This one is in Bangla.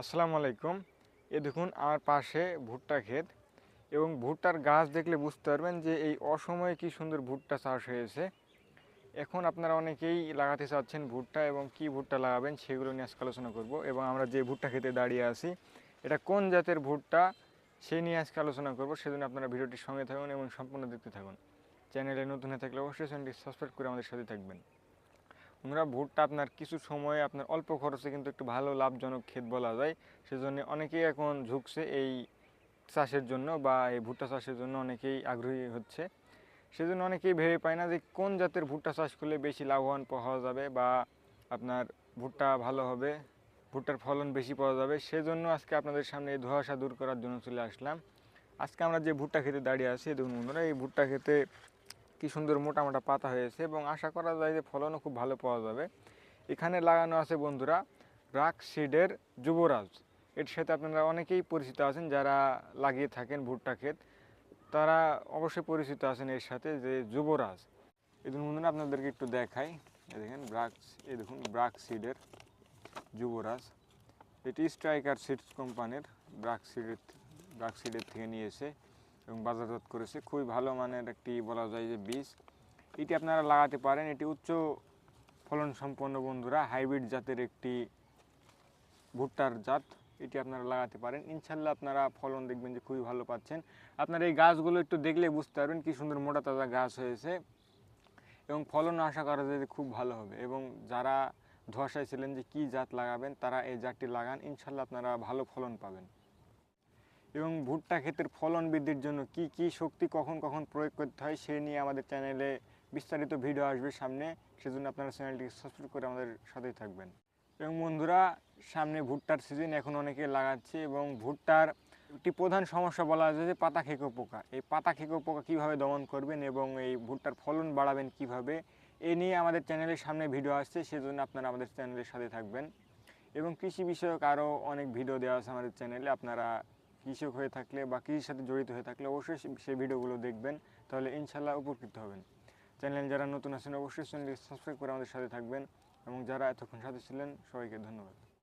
আসসালামু আলাইকুম। এ দেখুন, আমার পাশে ভুট্টা ক্ষেত এবং ভুট্টার গাছ দেখলে বুঝতে পারবেন যে এই অসময়ে কি সুন্দর ভুট্টা চাষ হয়েছে। এখন আপনারা অনেকেই লাগাতে চাচ্ছেন ভুট্টা এবং কি ভুট্টা লাগাবেন সেগুলো নিয়ে আজকে আলোচনা করব এবং আমরা যে ভুট্টা খেতে দাঁড়িয়ে আছি, এটা কোন জাতের ভুট্টা সেই নিয়ে আজকে আলোচনা করব। সেজন্য আপনারা ভিডিওটির সঙ্গে থাকুন এবং সম্পূর্ণ দেখতে থাকুন। চ্যানেলে নতুন হয়ে থাকলে অবশ্যই চ্যানেলটি সাবস্ক্রাইব করে আমাদের সাথে থাকবেন। বন্ধুরা ভুট্টা আপনার কিছু সময়ে আপনার অল্প খরচে কিন্তু একটু ভালো লাভজনক ক্ষেত বলা যায়। সেজন্য অনেকেই এখন ঝুঁকছে এই চাষের জন্য বা এই ভুট্টা চাষের জন্য অনেকেই আগ্রহী হচ্ছে। সেজন্য অনেকেই ভেবে পায় না যে কোন জাতের ভুট্টা চাষ করলে বেশি লাভবান পাওয়া যাবে বা আপনার ভুট্টা ভালো হবে, ভুট্টার ফলন বেশি পাওয়া যাবে। সেজন্য আজকে আপনাদের সামনে এই ধোঁয়াশা দূর করার জন্য চলে আসলাম। আজকে আমরা যে ভুট্টা খেতে দাঁড়িয়ে আছি, দেখুন বন্ধুরা, এই ভুট্টা খেতে কি সুন্দর মোটা মোটা পাতা হয়েছে এবং আশা করা যায় যে ফলনও খুব ভালো পাওয়া যাবে। এখানে লাগানো আছে বন্ধুরা রাক সিডের যুবরাজ। এর সাথে আপনারা অনেকেই পরিচিত আছেন যারা লাগিয়ে থাকেন ভুট্টা ক্ষেত। তারা অবশ্যই পরিচিত আছেন এর সাথে যে যুবরাজ। এই দেখুন বন্ধুরা, আপনাদেরকে একটু দেখাই। দেখেন, ব্রাক এই দেখুন, ব্রাক সিডের যুবরাজ। এটি স্ট্রাইকার সিডস কোম্পানির ব্রাক সিডের ব্রাক সিডের থেকে নিয়েছে এবং বাজারজাত করেছে। খুবই ভালো মানের একটি বলা যায় যে বীজ। এটি আপনারা লাগাতে পারেন। এটি উচ্চ ফলন সম্পন্ন বন্ধুরা, হাইব্রিড জাতের একটি ভুট্টার জাত। এটি আপনারা লাগাতে পারেন। ইনশাল্লাহ আপনারা ফলন দেখবেন যে খুবই ভালো পাচ্ছেন। আপনারা এই গাছগুলো একটু দেখলে বুঝতে পারবেন কি সুন্দর মোটা তাজা গাছ হয়েছে এবং ফলন আশা করা যায় যে খুব ভালো হবে এবং যারা ধোয়াশায় ছিলেন যে কি জাত লাগাবেন, তারা এই জাতটি লাগান। ইনশাল্লাহ আপনারা ভালো ফলন পাবেন। এবং ভুট্টা ক্ষেতের ফলন বৃদ্ধির জন্য কি কি শক্তি কখন কখন প্রয়োগ করতে হয়, সে নিয়ে আমাদের চ্যানেলে বিস্তারিত ভিডিও আসবে সামনে। সেজন্য আপনারা চ্যানেলটি সাবস্ক্রাইব করে আমাদের সাথেই থাকবেন। এবং বন্ধুরা, সামনে ভুট্টার সিজন এখন অনেকে লাগাচ্ছে এবং ভুট্টার একটি প্রধান সমস্যা বলা যায় যে পাতা খেকো পোকা। এই পাতা খেকো পোকা কীভাবে দমন করবেন এবং এই ভুট্টার ফলন বাড়াবেন কীভাবে, এ নিয়ে আমাদের চ্যানেলের সামনে ভিডিও আসছে, সেজন্য আপনারা আমাদের চ্যানেলের সাথে থাকবেন। এবং কৃষি বিষয়ক আরও অনেক ভিডিও দেওয়া আছে আমাদের চ্যানেলে আপনারা কৃষক হয়ে থাকলে বা কৃষির সাথে জড়িত হয়ে থাকলে অবশ্যই সেই ভিডিওগুলো দেখবেন, তাহলে ইনশাল্লাহ উপকৃত হবেন। চ্যানেল যারা নতুন আছেন, অবশ্যই চ্যানেলটি সাবস্ক্রাইব করে আমাদের সাথে থাকবেন এবং যারা এতক্ষণ সাথে ছিলেন, সবাইকে ধন্যবাদ।